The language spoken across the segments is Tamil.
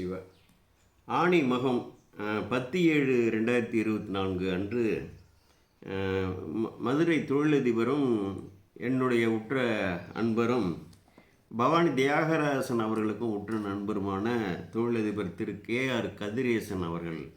சிவ. ஆணி மகம் பத்து ஏழு ரெண்டாயிரத்தி இருபத்தி நான்கு அன்று ம- மதுரை தொழிலதிபரும் என்னுடைய உற்ற அன்பரும் பவானி தியாகராசன் அவர்களுக்கும் உற்ற நண்பருமான தொழிலதிபர் திரு. கே. ஆர். கதிரேசன் அவர்கள்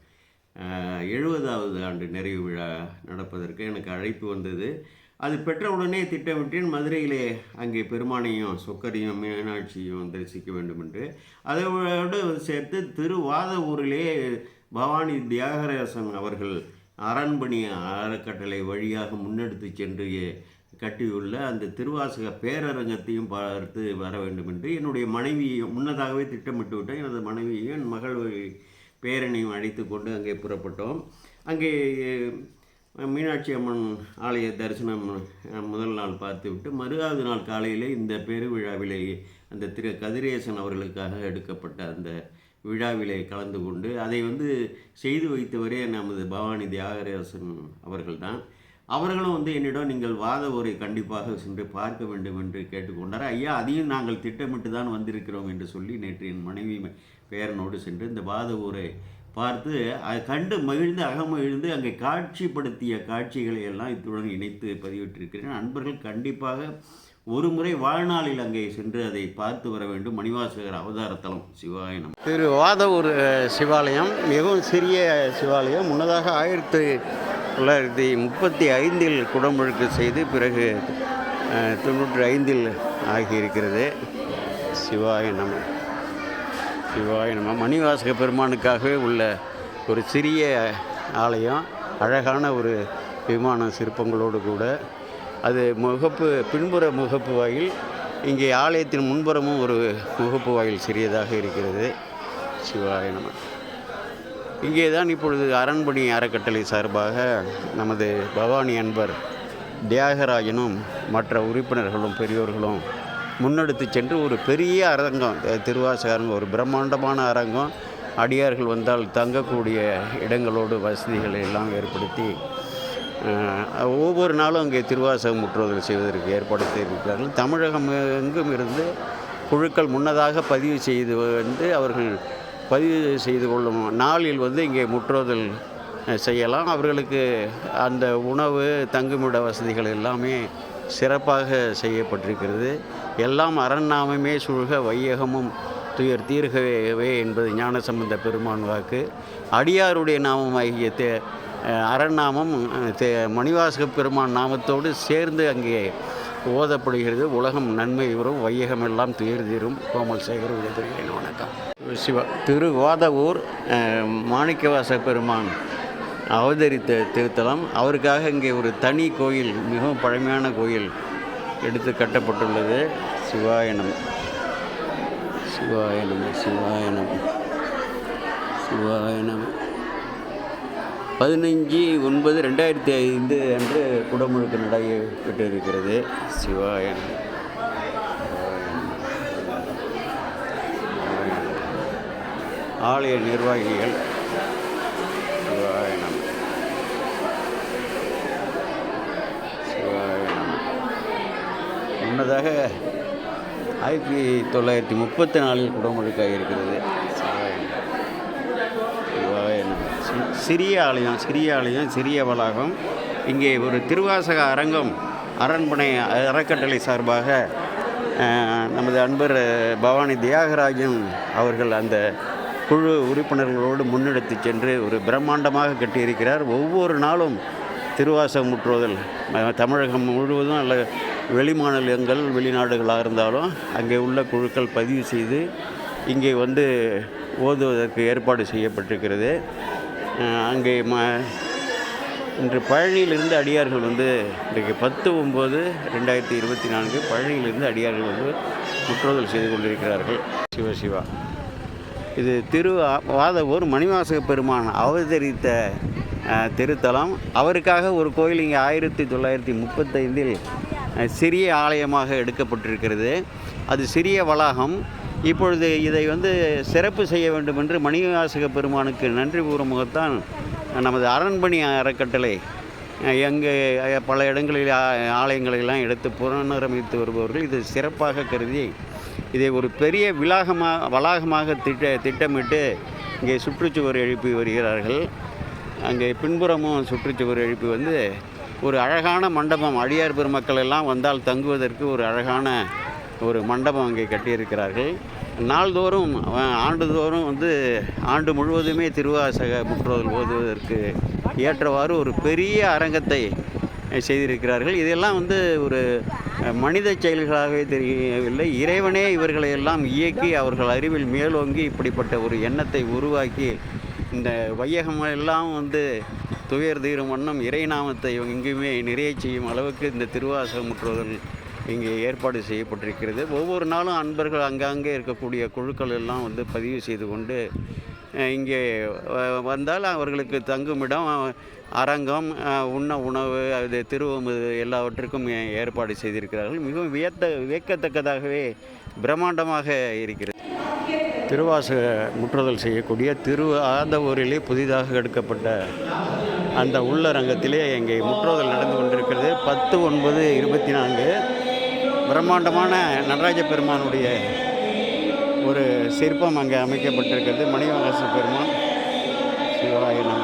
எழுபதாவது ஆண்டு நிறைவு விழா நடப்பதற்கு எனக்கு அழைப்பு வந்தது. அது பெற்றவுடனே திட்டமிட்டேன் மதுரையிலே அங்கே பெருமானையும் சொக்கரையும் மீனாட்சியும் தரிசிக்க வேண்டும் என்று அதோடு சேர்த்து திருவாத ஊரிலே பவானி தியாகராசன் அவர்கள் அரண்மனை அறக்கட்டளை வழியாக முன்னெடுத்து சென்று கட்டியுள்ள அந்த திருவாசக பேரரங்கத்தையும் பார்த்து வர வேண்டும் என்று என்னுடைய மனைவியை முன்னதாகவே திட்டமிட்டு விட்டேன். எனது மனைவியையும் என் மகள் பேரனையும் அழைத்து கொண்டு அங்கே புறப்பட்டோம். அங்கே மீனாட்சி அம்மன் ஆலய தரிசனம் முதல் நாள் பார்த்துவிட்டு மறுகாவது நாள் காலையிலே இந்த பெருவிழாவிலே அந்த திரு கதிரேசன் அவர்களுக்காக எடுக்கப்பட்ட அந்த விழாவிலே கலந்து கொண்டு அதை வந்து செய்து வைத்தவரே நமது பவானி தியாகராசன் அவர்கள்தான். அவர்களும் வந்து என்னிடம் நீங்கள் வாத ஊரை கண்டிப்பாக சென்று பார்க்க வேண்டும் என்று கேட்டுக்கொண்டார். ஐயா அதையும் நாங்கள் திட்டமிட்டு தான் வந்திருக்கிறோம் என்று சொல்லி நேற்று என் மனைவி பேரனோடு சென்று இந்த வாத ஊரை பார்த்து அதை கண்டு மகிழ்ந்து அகமகிழ்ந்து அங்கே காட்சிப்படுத்திய காட்சிகளை எல்லாம் இத்துடன் இணைத்து பதிவிட்டிருக்கிறேன். நண்பர்கள் கண்டிப்பாக ஒரு முறை வாழ்நாளில் அங்கே சென்று அதை பார்த்து வர வேண்டும். மணிவாசகர் அவதாரத்தலம் சிவாயனம் திரு வாதவூர் சிவாலயம் மிகவும் சிறிய சிவாலயம். முன்னதாக ஆயிரத்தி தொள்ளாயிரத்தி முப்பத்தி ஐந்தில் குடமுழுக்கு செய்து பிறகு தொண்ணூற்றி ஐந்தில் ஆகியிருக்கிறது. சிவாய நம. சிவாய நம. மணிவாசக பெருமானுக்காகவே உள்ள ஒரு சிறிய ஆலயம் அழகான ஒரு விமான சிற்பங்களோடு கூட. அது முகப்பு பின்புற முகப்பு வாயில் இங்கே ஆலயத்தின் முன்புறமும் ஒரு முகப்பு வாயில் சிறியதாக இருக்கிறது. சிவாய நம. இங்கே தான் இப்பொழுது அரண்மனை அறக்கட்டளை சார்பாக நமது பவானி அன்பர் தியாகராஜனும் மற்ற உறுப்பினர்களும் பெரியோர்களும் முன்னெடுத்து சென்று ஒரு பெரிய அரங்கம் அஹ், ஒரு பிரம்மாண்டமான அரங்கம். அடியார்கள் வந்தால் தங்கக்கூடிய இடங்களோடு வசதிகளை எல்லாம் ஏற்படுத்தி ஒவ்வொரு நாளும் அங்கே திருவாசகம் முற்றுவதல் செய்வதற்கு ஏற்பாடு செய்திருக்கிறார்கள். தமிழகம் எங்கும் இருந்து குழுக்கள் முன்னதாக பதிவு செய்து வந்து அவர்கள் பதிவு செய்து கொள்ளும் நாளில் வந்து இங்கே முற்றுவதல் செய்யலாம். அவர்களுக்கு அந்த உணவு தங்குமிட வசதிகள் எல்லாமே சிறப்பாக செய்யப்பட்டிருக்கிறது. எல்லாம் அரண்நாமமே சுழுக வையகமும் துயர் தீர்கவே என்பது ஞானசம்பந்த பெருமான் வாக்கு அடியாருடைய நாமமாகிய தே அரண்நாமம் தே மணிவாசக பெருமான் நாமத்தோடு சேர்ந்து அங்கே ஓதப்படுகிறது. உலகம் நன்மை வரும் வையகம் எல்லாம் துயர் தீரும். கோமல் சேகர் விடைபெறுகிறேன் வணக்கம். சிவா திரு ஓதவூர் மாணிக்கவாச பெருமான் அவதரித்த திருத்தலம். அவருக்காக இங்கே ஒரு தனி கோயில் மிகவும் பழமையான கோயில் எடுத்து கட்டப்பட்டுள்ளது. சிவாயனம் சிவாயனம் சிவாயனம் சிவாயனம் பதினஞ்சு ஒன்பது ரெண்டாயிரத்தி ஐந்து அன்று குடமுழுக்கு நடைபெற்று இருக்கிறது சிவாயனம் ஆலய நிர்வாகிகள் சிவாயனம் சிவாயனம் முன்னதாக ஆயிரத்தி தொள்ளாயிரத்தி முப்பத்தி நாலில் குடமுழுக்காக இருக்கிறது. சிறிய ஆலயம் சிறிய ஆலயம் சிறிய வளாகம். இங்கே ஒரு திருவாசக அரங்கம் அரண்மனை அறக்கட்டளை சார்பாக நமது அன்பர் பவானி தியாகராஜன் அவர்கள் அந்த குழு உறுப்பினர்களோடு முன்னெடுத்து சென்று ஒரு பிரம்மாண்டமாக கட்டியிருக்கிறார். ஒவ்வொரு நாளும் திருவாசகம் முற்றுவதல் தமிழகம் முழுவதும் அல்ல வெளிமாநிலங்கள் வெளிநாடுகளாக இருந்தாலும் அங்கே உள்ள குழுக்கள் பதிவு செய்து இங்கே வந்து ஓதுவதற்கு ஏற்பாடு செய்யப்பட்டிருக்கிறது. அங்கே ம இன்று பழனியிலிருந்து அடியார்கள் வந்து இன்றைக்கு பத்து ஒம்பது ரெண்டாயிரத்தி இருபத்தி நான்கு பழனியிலிருந்து அடியார்கள் வந்து முற்றுதல் செய்து கொண்டிருக்கிறார்கள். சிவ சிவா. இது திரு வாதவூர் மணிவாசக பெருமான் அவதரித்த திருத்தலம். அவருக்காக ஒரு கோயில் இங்கே ஆயிரத்தி தொள்ளாயிரத்தி முப்பத்தைந்தில் சிறிய ஆலயமாக எடுக்கப்பட்டிருக்கிறது. அது சிறிய வளாகம். இப்பொழுது இதை வந்து சிறப்பு செய்ய வேண்டும் என்று மணிவாசக பெருமானுக்கு நன்றி கூறும் நமது அரண்மனை அறக்கட்டளை எங்கே பல இடங்களில் ஆலயங்களெல்லாம் ஆலயங்களை எல்லாம் எடுத்து புனரமைத்து வருபவர்கள் இது சிறப்பாக கருதி இதை ஒரு பெரிய விலாகமாக வளாகமாக திட்ட திட்டமிட்டு இங்கே சுற்றுச்சுவர் எழுப்பி வருகிறார்கள். அங்கே பின்புறமும் சுற்றுச்சுவர் எழுப்பி வந்து ஒரு அழகான மண்டபம் அழியார் பெருமக்கள் எல்லாம் வந்தால் தங்குவதற்கு ஒரு அழகான ஒரு மண்டபம் அங்கே கட்டியிருக்கிறார்கள். நாள்தோறும் ஆண்டுதோறும் வந்து ஆண்டு முழுவதுமே திருவாசக முற்றுதல் ஓதுவதற்கு ஏற்றவாறு ஒரு பெரிய அரங்கத்தை செய்திருக்கிறார்கள். இதெல்லாம் வந்து ஒரு மனித செயல்களாகவே தெரியவில்லை. இறைவனே இவர்களை எல்லாம் இயக்கி அவர்கள் அறிவில் மேலோங்கி இப்படிப்பட்ட ஒரு எண்ணத்தை உருவாக்கி இந்த வையகம் எல்லாம் வந்து துயர் தீரும் வண்ணம் இறைநாமத்தை எங்குமே நிறைய செய்யும் அளவுக்கு இந்த திருவாசக முற்றுதல் இங்கே ஏற்பாடு செய்யப்பட்டிருக்கிறது. ஒவ்வொரு நாளும் அன்பர்கள் அங்கங்கே இருக்கக்கூடிய குழுக்கள் எல்லாம் வந்து பதிவு செய்து கொண்டு இங்கே வ- வந்தால் அவர்களுக்கு தங்குமிடம் அரங்கம் உண்ண உணவு அது திருவமுது எல்லாவற்றுக்கும் ஏற்பாடு செய்திருக்கிறார்கள். மிகவும் வியத்த வியக்கத்தக்கதாகவே பிரம்மாண்டமாக இருக்கிறது. திருவாச முற்றுதல் செய்யக்கூடிய திரு ஆதவூரிலே புதிதாக எடுக்கப்பட்ட அந்த உள்ளரங்கத்திலே இங்கே முற்றோதல் நடந்து கொண்டிருக்கிறது. பத்து ஒன்பது இருபத்தி நான்கு. பிரம்மாண்டமான நடராஜ பெருமானுடைய ஒரு சிற்பம் அங்கே அமைக்கப்பட்டிருக்கிறது. மணிவாச பெருமான் சிவாய நம.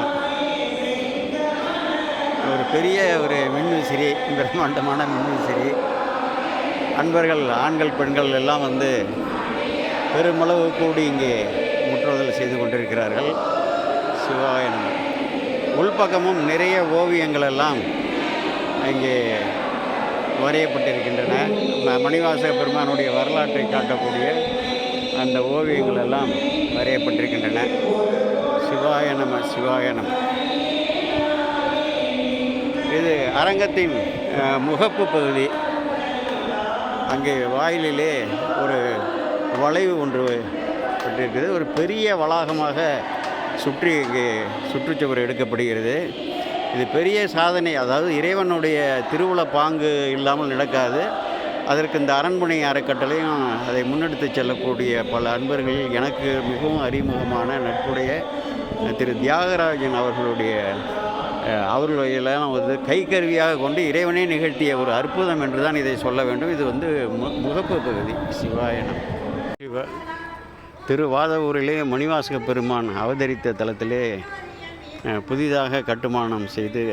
ஒரு பெரிய ஒரு மின்விசிறி பிரம்மாண்டமான மின்விசிறி. அன்பர்கள் ஆண்கள் பெண்கள் எல்லாம் வந்து பெருமளவு கூடி இங்கே முற்றுதல் செய்து கொண்டிருக்கிறார்கள். சிவாய நம. உள்பக்கமும் நிறைய ஓவியங்கள் எல்லாம் இங்கே வரையப்பட்டிருக்கின்றன. ம- மணிவாசக பெருமானுடைய வரலாற்றை காட்டக்கூடிய அந்த ஓவியங்கள் எல்லாம் வரையப்பட்டிருக்கின்றன. சிவாய நம சிவாய நம. இது அரங்கத்தின் முகப்பு பகுதி. அங்கே வாயிலிலே ஒரு வளைவு ஒன்று பட்டிருக்குது ஒரு பெரிய வளாகமாக சுற்றி சுற்றுச்சுவர் எடுக்கப்படுகிறது. இது பெரிய சாதனை. அதாவது இறைவனுடைய திருவுள பாங்கு இல்லாமல் நடக்காது. அதற்கு இந்த அரண்மனை அறக்கட்டளையும் அதை முன்னெடுத்து செல்லக்கூடிய பல அன்பர்கள் எனக்கு மிகவும் அறிமுகமான நட்புடைய திரு தியாகராஜன் அவர்களுடைய அவர்களையெல்லாம் வந்து கைக்கருவியாக கொண்டு இறைவனே நிகழ்த்திய ஒரு அற்புதம் என்று தான் இதை சொல்ல வேண்டும். இது வந்து மு- முகப்பு பகுதி. சிவாயணம் சிவ திருவாதவூரிலே மணிவாசக பெருமான் அவதரித்த தலத்திலே புதிதாக கட்டுமானம் செய்து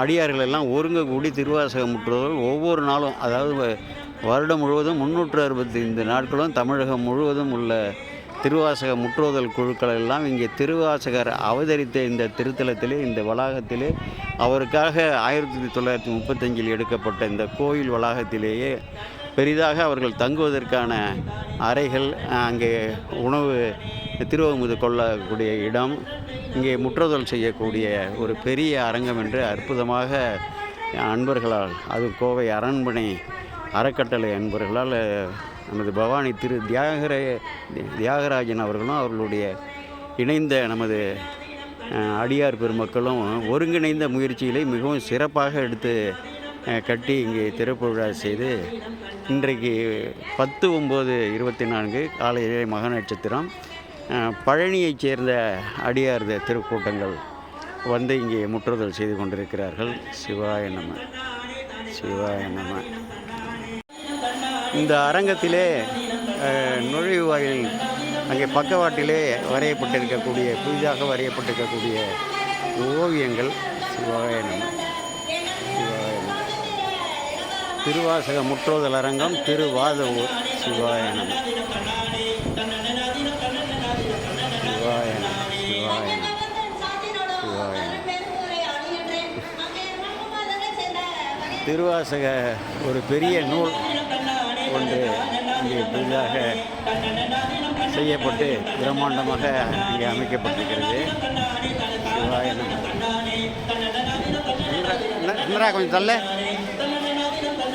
அடியார்கள் எல்லாம் ஒருங்க கூடி திருவாசகம் முற்றுதல் ஒவ்வொரு நாளும் அதாவது வ- வருடம் முழுவதும் முந்நூற்று அறுபத்தைந்து நாட்களும் தமிழகம் முழுவதும் உள்ள திருவாசக முற்றுதல் குழுக்கள் எல்லாம் இங்கே திருவாசகர் அவதரித்த இந்த திருத்தலத்திலே இந்த வளாகத்திலே அவருக்காக ஆயிரத்தி தொள்ளாயிரத்தி முப்பத்தஞ்சில் எடுக்கப்பட்ட இந்த கோயில் வளாகத்திலேயே பெரிதாக அவர்கள் தங்குவதற்கான அறைகள் அங்கே உணவு திருவமுது கொள்ளக்கூடிய இடம் இங்கே முற்றுதல் செய்யக்கூடிய ஒரு பெரிய அரங்கம் என்று அற்புதமாக அன்பர்களால் அது கோவை அரண்மனை அறக்கட்டளை அன்பர்களால் நமது பவானி திரு தியாகர தியாகராஜன் அவர்களும் அவர்களுடைய இணைந்த நமது அடியார் பெருமக்களும் ஒருங்கிணைந்த முயற்சிகளை மிகவும் சிறப்பாக எடுத்து கட்டி இங்கே திறப்பு விழா செய்து இன்றைக்கு பத்து ஒம்பது இருபத்தி நான்கு காலையிலே மக நட்சத்திரம். பழனியைச் சேர்ந்த அடியார் திருக்கூட்டங்கள் வந்து இங்கே முற்றுதல் செய்து கொண்டிருக்கிறார்கள். சிவாய நம சிவாய நம. இந்த அரங்கத்திலே நுழைவாயில் அங்கே பக்கவாட்டிலே வரையப்பட்டிருக்கக்கூடிய புதிதாக வரையப்பட்டிருக்கக்கூடிய ஓவியங்கள். சிவாய நம சிவாய நம திருவாசக முற்றோதல் அரங்கம் திருவாதவூர். ஊர் சிவாயணம் சிவாய நம. திருவாசக ஒரு பெரிய நூல் ஒன்று இங்கே புதிதாக செய்யப்பட்டு பிரம்மாண்டமாக இங்கே அமைக்கப்பட்டிருக்கிறது. சிவாயணம் நம. இந்திரா கொஞ்சம் தள்ள.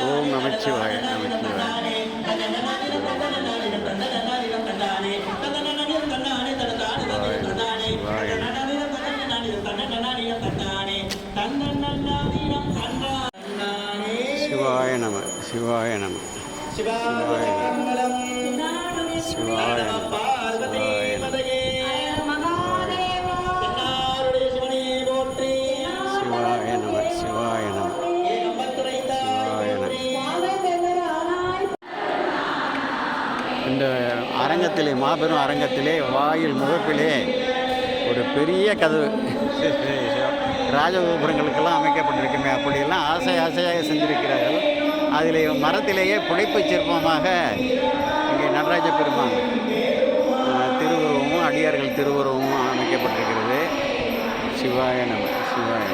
ஓம் நமச்சிவாய நமச்சிவாய. சிவாய நம சிவாய நம. சிவாய நம. சிவாய நம. சிவாய நம. அரங்கத்திலே மாபெரும் அரங்கத்திலே வாயில் முகப்பிலே ஒரு பெரிய கதவு. ராஜகோபுரங்களுக்கெல்லாம் அமைக்கப்பட்டிருக்குமே. அப்படியெல்லாம் ஆசை ஆசையாக செஞ்சிருக்கிறார்கள். அதிலே மரத்திலேயே புடைப்பு சிற்பமாக இங்கே நடராஜ பெருமான் திருவுருவமும் அடியார்கள் திருவுருவமும் அமைக்கப்பட்டிருக்கிறது. சிவாய சிவாய நம. சிவாய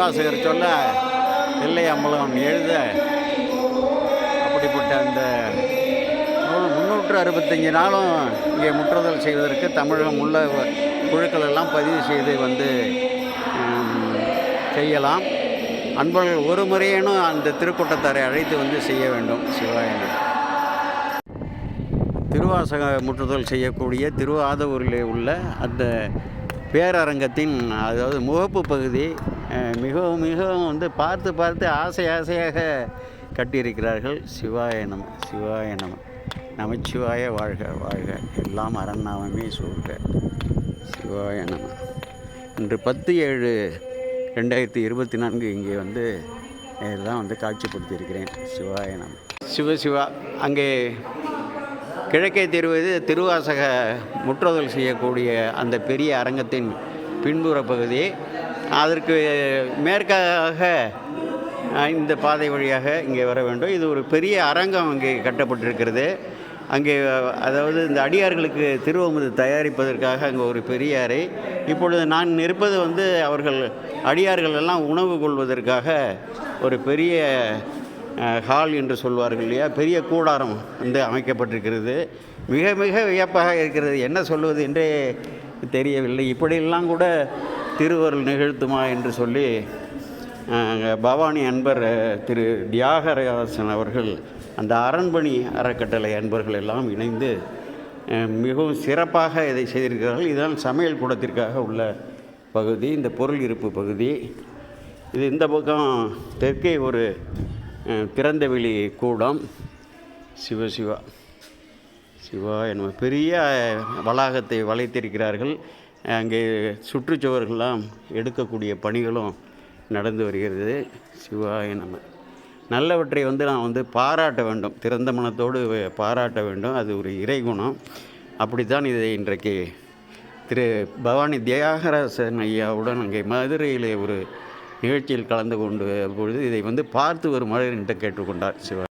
சீனிவாசகர் சொல்ல இல்லை அம்பலம் எழுத. அப்படிப்பட்ட அந்த நூல் முந்நூற்று அறுபத்தஞ்சு நாளும் இங்கே முற்றுதல் செய்வதற்கு தமிழகம் உள்ள குழுக்கள் எல்லாம் பதிவு செய்து வந்து செய்யலாம். அன்பர்கள் ஒரு முறையேனும் அந்த திருக்கூட்டத்தாரை அழைத்து வந்து செய்ய வேண்டும். சிவாயணி திருவாசக முற்றுதல் செய்யக்கூடிய திருவாதவூரில் உள்ள அந்த பேரரங்கத்தின் அதாவது முகப்பு பகுதி மிகவும் மிகவும் வந்து பார்த்து பார்த்து ஆசை ஆசையாக கட்டியிருக்கிறார்கள். சிவாய நம சிவாய நம. நமச்சிவாய வாழ்க வாழ்க. எல்லாம் அரண்நாமமே சூழ்க. சிவாய நம. இன்று பத்து ஏழு ரெண்டாயிரத்தி இருபத்தி நான்கு இங்கே வந்து இதெல்லாம் வந்து காட்சிப்படுத்தியிருக்கிறேன். சிவாய நம. சிவ சிவா. அங்கே கிழக்கே தெருவது திருவாசக முற்றுதல் செய்யக்கூடிய அந்த பெரிய அரங்கத்தின் பின்புற பகுதியை அதற்கு மேற்காக இந்த பாதை வழியாக இங்கே வர வேண்டும். இது ஒரு பெரிய அரங்கம் இங்கே கட்டப்பட்டிருக்கிறது. அங்கே அதாவது இந்த அடியார்களுக்கு திருவமுது தயாரிப்பதற்காக அங்கே ஒரு பெரிய அறை. இப்பொழுது நான் இருப்பது வந்து அவர்கள் அடியார்கள் எல்லாம் உணவு கொள்வதற்காக ஒரு பெரிய ஹால் என்று சொல்வார்கள் இல்லையா? பெரிய கூடாரம் வந்து அமைக்கப்பட்டிருக்கிறது. மிக மிக வியப்பாக இருக்கிறது. என்ன சொல்வது என்றே தெரியவில்லை. இப்படியெல்லாம் கூட திருவருள் நிகழ்த்துமா என்று சொல்லி பவானி அன்பர் திரு தியாகராசன் அவர்கள் அந்த அரண்மணி அறக்கட்டளை அன்பர்கள் எல்லாம் இணைந்து மிகவும் சிறப்பாக இதை செய்திருக்கிறார்கள். இதுதான் சமையல் கூடத்திற்காக உள்ள பகுதி இந்த பொருள் இருப்பு பகுதி. இது இந்த பக்கம் தெற்கே ஒரு திறந்தவெளி கூடம். சிவசிவா சிவா. நம்ம பெரிய வளாகத்தை வளைத்திருக்கிறார்கள். அங்கே சுற்றுச்சுவர்கள்லாம் எடுக்கக்கூடிய பணிகளும் நடந்து வருகிறது. சிவாய நம்ம நல்லவற்றை வந்து நான் வந்து பாராட்ட வேண்டும். திறந்த மனத்தோடு பாராட்ட வேண்டும். அது ஒரு இறைகுணம். அப்படித்தான் இதை இன்றைக்கு திரு பவானி தியாகராசன் ஐயாவுடன் அங்கே மதுரையிலே ஒரு நிகழ்ச்சியில் கலந்து கொண்டு பொழுது இதை வந்து பார்த்து வருமாறு என்கிட்ட கேட்டுக்கொண்டார் சிவா.